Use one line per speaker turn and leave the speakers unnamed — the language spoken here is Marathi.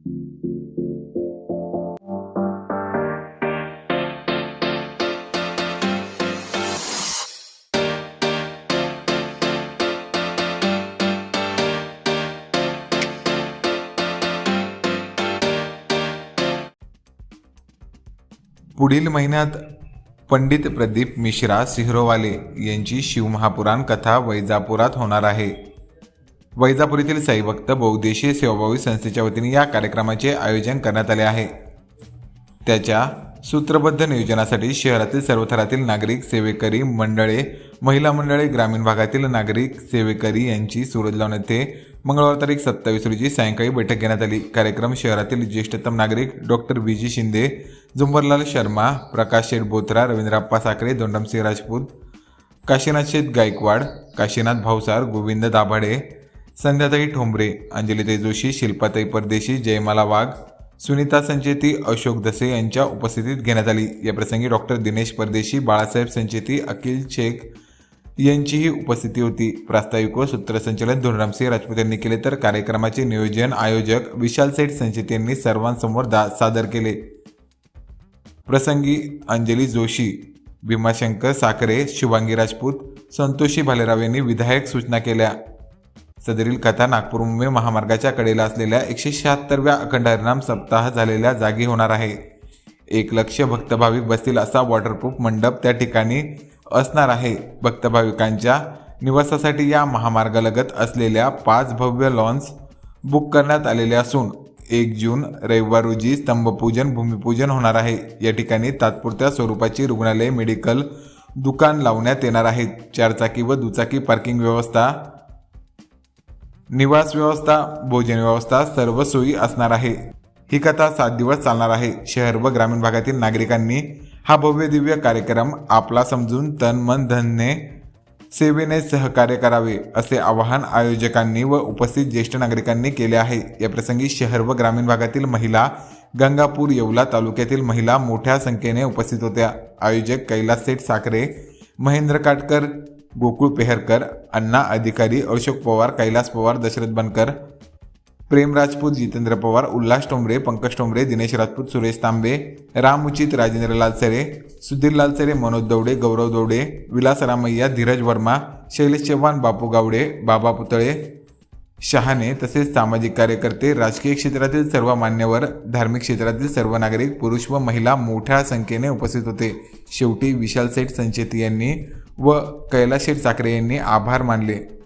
पुढील महिन्यात पंडित प्रदीप मिश्रा सिहरोवाले यांची शिवमहापुराण कथा वैजापुरात होणार आहे. वैजापूर येथील साईभक्त बहुद्देशीय सेवाभावी संस्थेच्या वतीने या कार्यक्रमाचे आयोजन करण्यात आले आहे. त्याच्या सूत्रबद्ध नियोजनासाठी शहरातील सर्व थरातील नागरिक सेवेकरी मंडळे महिला मंडळे ग्रामीण भागातील नागरिक सेवेकरी यांची सुरज लावून येथे मंगळवार तारीख सत्तावीस रोजी सायंकाळी बैठक घेण्यात आली. कार्यक्रम शहरातील ज्येष्ठतम नागरिक doctor B G Shinde Zumbarlal Sharma Prakash Sheth Bothra Ravindrappa Sakhare Dondamsingh Rajput Kashinath Sheth Gaikwad Kashinath Bhavsar Govind Dabhade संध्याताई Thombare अंजलीताई जोशी शिल्पाताई परदेशी जयमाला वाघ सुनीता संचेती अशोक दसे यांच्या उपस्थितीत घेण्यात आली. या प्रसंगी डॉक्टर दिनेश परदेशी बाळासाहेब संचेती अखिल शेख यांचीही उपस्थिती होती. प्रास्ताविक व सूत्रसंचालन धोरणरामसिंह राजपूत यांनी केले तर कार्यक्रमाचे नियोजन आयोजक विशाल सेठ संचेती यांनी सर्वांसमोर दा सादर केले. प्रसंगी अंजली जोशी भीमाशंकर साखरे शुभांगी राजपूत संतोषी भालेराव यांनी विधायक सूचना केल्या. सदरील कथा नागपूर मुंबई महामार्गाच्या कडेला असलेल्या एकशे शहात्तरव्या अखंड हरिनाम सप्ताह झालेल्या जागी होणार आहे. एक लक्ष भक्तभाविक बसतील असा वॉटरप्रूफ मंडप त्या ठिकाणी असणार आहे. भक्तभाविकांच्या निवासासाठी या महामार्गालगत असलेल्या पाच भव्य लॉन्स बुक करण्यात आलेले असून एक जून रविवार रोजी स्तंभपूजन भूमिपूजन होणार आहे. या ठिकाणी तात्पुरत्या स्वरूपाची रुग्णालय मेडिकल दुकान लावण्यात येणार आहेत. चारचाकी व दुचाकी पार्किंग व्यवस्था निवास व्यवस्था भोजन व्यवस्था सर्व सोयी असणार आहे. ही कथा सात दिवस चालणार आहे. शहर व ग्रामीण भागातील नागरिकांनी हा भव्य दिव्य कार्यक्रम आपला समजून तन मन धनने सेवेने सहकार्य करावे असे आवाहन आयोजकांनी व उपस्थित ज्येष्ठ नागरिकांनी केले आहे. याप्रसंगी शहर व ग्रामीण भागातील महिला गंगापूर येवला तालुक्यातील महिला मोठ्या संख्येने उपस्थित होत्या. आयोजक कैलास सेठ साखरे महेंद्र काटकर गोकुळ पेहरकर अण्णा अधिकारी अशोक पवार कैलास पवार दशरथ बनकर प्रेम राजपूत जितेंद्र पवार उल्हास टोंबरे पंकज टोंबरे दिनेश राजपूत सुरेश तांबे राम उचित राजेंद्र लालसरे सुधीर लालसरे मनोज दौडे गौरव दौडे विलास रामय्या धीरज वर्मा शैलेश चव्हाण बापू गावडे बाबा पुतळे शहाणे तसेच सामाजिक कार्यकर्ते राजकीय क्षेत्रातील सर्व मान्यवर धार्मिक क्षेत्रातील सर्व नागरिक पुरुष व महिला मोठ्या संख्येने उपस्थित होते. शेवटी विशाल सेठ संचेती यांनी व कैलाशीर चाकरे यांनी आभार मानले.